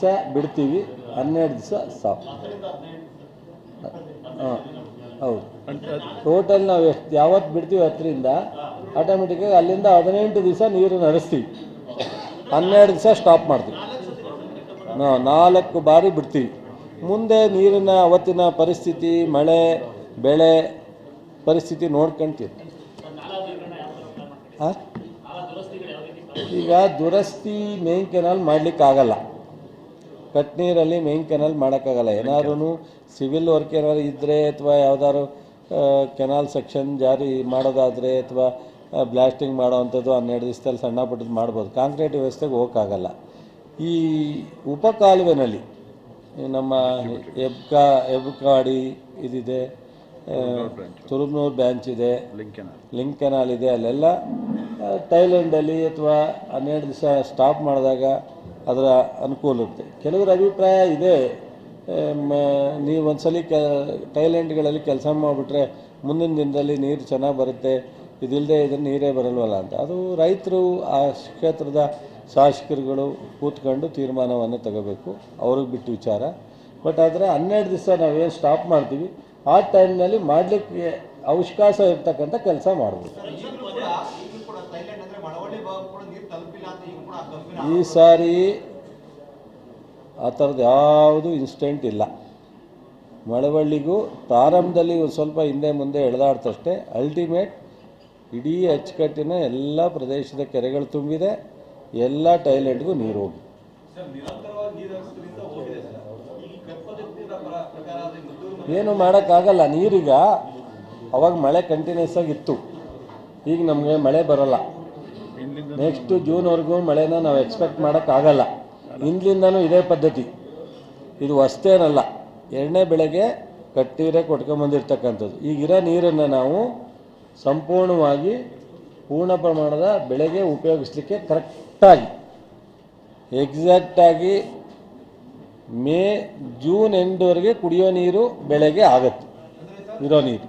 ದಿವಸ ಬಿಡ್ತೀವಿ, ಹನ್ನೆರಡು ದಿವಸ ಸಾಕು. ಹಾಂ ಹೌದು. ಟೋಟಲ್ ನಾವು ಎಷ್ಟು ಯಾವತ್ತು ಬಿಡ್ತೀವಿ ಹತ್ತರಿಂದ ಆಟೋಮೆಟಿಕ್ಕಾಗಿ ಅಲ್ಲಿಂದ ಹದಿನೆಂಟು ದಿವಸ ನೀರು ಹರಿಸ್ತೀವಿ ಹನ್ನೆರಡು ದಿವಸ ಸ್ಟಾಪ್ ಮಾಡ್ತೀವಿ. ಹಾಂ, ನಾಲ್ಕು ಬಾರಿ ಬಿಡ್ತೀವಿ. ಮುಂದೆ ನೀರಿನ ಅವತ್ತಿನ ಪರಿಸ್ಥಿತಿ, ಮಳೆ, ಬೆಳೆ ಪರಿಸ್ಥಿತಿ ನೋಡ್ಕೊಂತೀವಿ. ಹಾಂ? ಈಗ ದುರಸ್ತಿ ಮೇನ್ ಕೆನಾಲ್ ಮಾಡಲಿಕ್ಕಾಗಲ್ಲ. ಕಟ್ ನೀರಲ್ಲಿ ಮೇನ್ ಕೆನಾಲ್ ಮಾಡೋಕ್ಕಾಗಲ್ಲ. ಏನಾದ್ರೂ ಸಿವಿಲ್ ವರ್ಕ್ ಏನಾದ್ರು ಇದ್ದರೆ ಅಥವಾ ಯಾವ್ದಾದ್ರು ಕೆನಾಲ್ ಸೆಕ್ಷನ್ ಜಾರಿ ಮಾಡೋದಾದರೆ ಅಥವಾ ಬ್ಲಾಸ್ಟಿಂಗ್ ಮಾಡೋವಂಥದ್ದು ಹನ್ನೆರಡು ದಿವಸದಲ್ಲಿ ಸಣ್ಣ ಪುಟ್ಟದ್ದು ಮಾಡ್ಬೋದು. ಕಾಂಕ್ರೀಟ್ ವ್ಯವಸ್ಥೆಗೆ ಹೋಗೋಕ್ಕಾಗಲ್ಲ. ಈ ಉಪಕಾಲುವೆನಲ್ಲಿ ನಮ್ಮ ಎಬ್ಕಾ ಎಬ್ಕಾಡಿ ಇದಿದೆ ತುರುಬ್ನೂರು ಬ್ಯಾಂಚ್ ಇದೆ ಲಿಂಕ್ ಕೆನಾಲ್ ಇದೆ. ಅಲ್ಲೆಲ್ಲ ಥೈಲ್ಯಾಂಡಲ್ಲಿ ಅಥವಾ ಹನ್ನೆರಡು ದಿವಸ ಸ್ಟಾಪ್ ಮಾಡಿದಾಗ ಅದರ ಅನುಕೂಲತೆ ಇರುತ್ತೆ. ಕೆಲವರ ಅಭಿಪ್ರಾಯ ಇದೆ. ನೀವು ಒಂದ್ಸಲಿ ಕ ಥೈಲ್ಯಾಂಡ್ಗಳಲ್ಲಿ ಕೆಲಸ ಮಾಡಿಬಿಟ್ರೆ ಮುಂದಿನ ದಿನದಲ್ಲಿ ನೀರು ಚೆನ್ನಾಗಿ ಬರುತ್ತೆ. ಇದಿಲ್ಲದೆ ಇದ್ರೆ ನೀರೇ ಬರಲ್ವಲ್ಲ ಅಂತ. ಅದು ರೈತರು ಆ ಕ್ಷೇತ್ರದ ಶಾಸಕರುಗಳು ಕೂತ್ಕೊಂಡು ತೀರ್ಮಾನವನ್ನು ತಗೋಬೇಕು. ಅವ್ರಿಗೆ ಬಿಟ್ಟು ವಿಚಾರ. ಬಟ್ ಆದರೆ ಹನ್ನೆರಡು ದಿವಸ ನಾವೇನು ಸ್ಟಾಪ್ ಮಾಡ್ತೀವಿ. ಆ ಟೈಮ್ನಲ್ಲಿ ಮಾಡಲಿಕ್ಕೆ ಅವಕಾಶ ಇರ್ತಕ್ಕಂಥ ಕೆಲಸ ಮಾಡ್ಬೋದು. ಈ ಸಾರಿ ಆ ಥರದ್ದು ಯಾವುದು ಇನ್ಸ್ಟೆಂಟ್ ಇಲ್ಲ. ಮಳವಳ್ಳಿಗೂ ಪ್ರಾರಂಭದಲ್ಲಿ ಒಂದು ಸ್ವಲ್ಪ ಹಿಂದೆ ಮುಂದೆ ಎಳೆದಾಡ್ತಷ್ಟೇ ಅಲ್ಟಿಮೇಟ್ ಇಡೀ ಅಚ್ಚುಕಟ್ಟಿನ ಎಲ್ಲ ಪ್ರದೇಶದ ಕೆರೆಗಳು ತುಂಬಿದೆ ಎಲ್ಲ ಟಾಯ್ಲೆಟ್ಗೂ ನೀರು ಹೋಗಿ. ಏನು ಮಾಡೋಕ್ಕಾಗಲ್ಲ ನೀರೀಗ ಅವಾಗ ಮಳೆ ಕಂಟಿನ್ಯೂಸ್ ಆಗಿ ಇತ್ತು. ಈಗ ನಮಗೆ ಮಳೆ ಬರೋಲ್ಲ. ನೆಕ್ಸ್ಟ್ ಜೂನ್ವರೆಗೂ ಮಳೆನ ನಾವು ಎಕ್ಸ್ಪೆಕ್ಟ್ ಮಾಡೋಕ್ಕಾಗಲ್ಲ. ಹಿಂದ್ಲಿಂದನೂ ಇದೇ ಪದ್ಧತಿ. ಇದು ಅಷ್ಟೇನಲ್ಲ. ಎರಡನೇ ಬೆಳೆಗೆ ಕಟ್ಟಿರೆ ಕೊಟ್ಕೊಂಬಂದಿರ್ತಕ್ಕಂಥದ್ದು ಈಗಿರೋ ನೀರನ್ನು ನಾವು ಸಂಪೂರ್ಣವಾಗಿ ಪೂರ್ಣ ಪ್ರಮಾಣದ ಬೆಳೆಗೆ ಉಪಯೋಗಿಸ್ಲಿಕ್ಕೆ ಕರೆಕ್ಟಾಗಿ, ಎಕ್ಸಾಕ್ಟಾಗಿ ಮೇ, ಜೂನ್ ಎಂಡ್ವರೆಗೆ ಕುಡಿಯೋ ನೀರು ಬೆಳೆಗೆ ಆಗತ್ತೆ. ಇರೋ ನೀರು.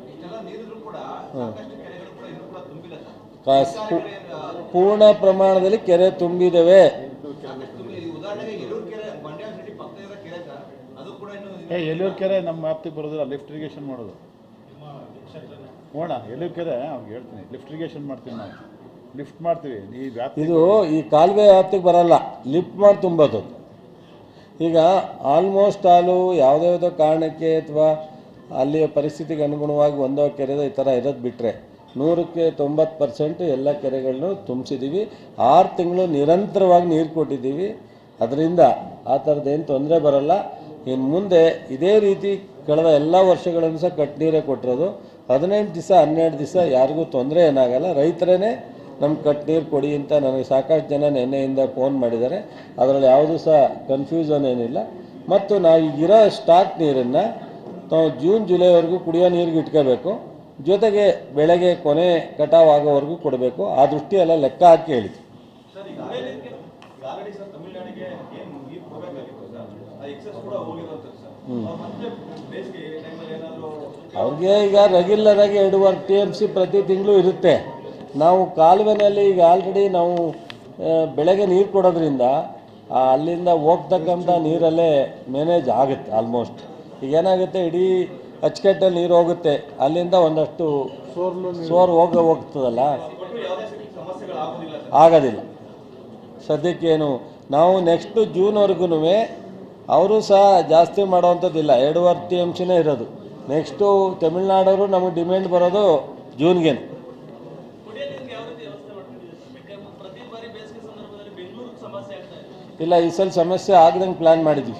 ಹಾಂ ಪೂರ್ಣ ಪ್ರಮಾಣದಲ್ಲಿ ಕೆರೆ ತುಂಬಿದವೆ. ಏ ಎಲ್ಲೂರು ಕೆರೆ? ನಮ್ಮ ವ್ಯಾಪ್ತಿಗೆ ಬರೋದಿಲ್ಲ ಲಿಫ್ಟ್ ಇರಿಗೇಷನ್ ಮಾಡೋದು. ನೋಡ ಎಲ್ಲೂರು ಕೆರೆ? ಅವ್ನಿಗೆ ಹೇಳ್ತೀನಿ ಲಿಫ್ಟ್ ಇರಿಗೇಷನ್ ಮಾಡ್ತೀವಿ ನಾವು. ಲಿಫ್ಟ್ ಮಾಡ್ತೀವಿ ಈ ವ್ಯಾಪ್ತಿ ಇದು ಈ ಕಾಲುವೆ ವ್ಯಾಪ್ತಿಗೆ ಬರಲ್ಲ ಲಿಫ್ಟ್ ಮಾಡಿ ತುಂಬೋದು. ಈಗ ಆಲ್ಮೋಸ್ಟ್ ಆಲು ಯಾವುದೇ ಯಾವುದೋ ಕಾರಣಕ್ಕೆ ಅಥವಾ ಅಲ್ಲಿಯ ಪರಿಸ್ಥಿತಿಗೆ ಅನುಗುಣವಾಗಿ ಒಂದೋ ಕೆರೆದ ಈ ಥರ ಇರೋದು ಬಿಟ್ಟರೆ ನೂರಕ್ಕೆ ತೊಂಬತ್ತು ಪರ್ಸೆಂಟ್ ಎಲ್ಲ ಕೆರೆಗಳನ್ನು ತುಂಬಿಸಿದ್ದೀವಿ ಆರು ತಿಂಗಳು ನಿರಂತರವಾಗಿ ನೀರು ಕೊಟ್ಟಿದ್ದೀವಿ ಅದರಿಂದ ಆ ಥರದ್ದೇನು ತೊಂದರೆ ಬರಲ್ಲ. ಇನ್ನು ಮುಂದೆ ಇದೇ ರೀತಿ ಕಳೆದ ಎಲ್ಲ ವರ್ಷಗಳನ್ನು ಸಹ ಕಟ್ ನೀರೇ ಕೊಟ್ಟಿರೋದು. ಹದಿನೆಂಟು ದಿವಸ, ಹನ್ನೆರಡು ದಿವಸ ಯಾರಿಗೂ ತೊಂದರೆ ಏನಾಗಲ್ಲ. ರೈತರೇ ನಮ್ಗೆ ಕಟ್ ನೀರು ಕೊಡಿ ಅಂತ ನನಗೆ ಸಾಕಷ್ಟು ಜನ ನಿನ್ನೆಯಿಂದ ಫೋನ್ ಮಾಡಿದ್ದಾರೆ. ಅದರಲ್ಲಿ ಯಾವುದೂ ಸಹ ಕನ್ಫ್ಯೂಷನ್ ಏನಿಲ್ಲ. ಮತ್ತು ನಾವು ಈಗಿರೋ ಸ್ಟಾಕ್ ನೀರನ್ನು ನಾವು ಜೂನ್, ಜುಲೈವರೆಗೂ ಕುಡಿಯೋ ನೀರಿಗೆ ಇಟ್ಕೋಬೇಕು. ಜೊತೆಗೆ ಬೆಳೆಗೆ ಕೊನೆ ಕಟಾವಾಗೋವರೆಗೂ ಕೊಡಬೇಕು. ಆ ದೃಷ್ಟಿಯೆಲ್ಲ ಲೆಕ್ಕ ಹಾಕಿ ಹೇಳಿ ಅವ್ರಿಗೆ ಈಗ ರೆಗ್ಯುಲರ್ ಆಗಿ ಎರಡೂವರೆ ಟಿ ಎಂ ಸಿ ಪ್ರತಿ ತಿಂಗಳು ಇರುತ್ತೆ. ನಾವು ಕಾಲುವೆನಲ್ಲಿ ಈಗ ಆಲ್ರೆಡಿ ನಾವು ಬೆಳಗ್ಗೆ ಬೆಳೆಗೆ ನೀರು ಕೊಡೋದ್ರಿಂದ ಅಲ್ಲಿಂದ ಹೋಗ್ತಕ್ಕಂಥ ನೀರಲ್ಲೇ ಮ್ಯಾನೇಜ್ ಆಗುತ್ತೆ ಆಲ್ಮೋಸ್ಟ್ ಈಗ ಏನಾಗುತ್ತೆ ಇಡೀ ಅಚ್ಚುಕಟ್ಟಲ್ಲಿ ನೀರು ಹೋಗುತ್ತೆ. ಅಲ್ಲಿಂದ ಒಂದಷ್ಟು ಸೋರ್ ಹೋಗ ಹೋಗ್ತದಲ್ಲ? ಆಗೋದಿಲ್ಲ. ಸದ್ಯಕ್ಕೇನು ನಾವು ನೆಕ್ಸ್ಟು ಜೂನ್ವರೆಗೂ ಅವರು ಸಹ ಜಾಸ್ತಿ ಮಾಡೋವಂಥದ್ದಿಲ್ಲ. ಎರಡೂವರೆ ಟಿ ಎಂ ಸಿನೇ ಇರೋದು. ನೆಕ್ಸ್ಟು ತಮಿಳ್ನಾಡವರು ನಮಗೆ ಡಿಮ್ಯಾಂಡ್ ಬರೋದು ಜೂನ್ಗೇನು ಇಲ್ಲ, ಈ ಸಲ ಸಮಸ್ಯೆ ಆಗದಂಗೆ ಪ್ಲ್ಯಾನ್ ಮಾಡಿದ್ವಿ.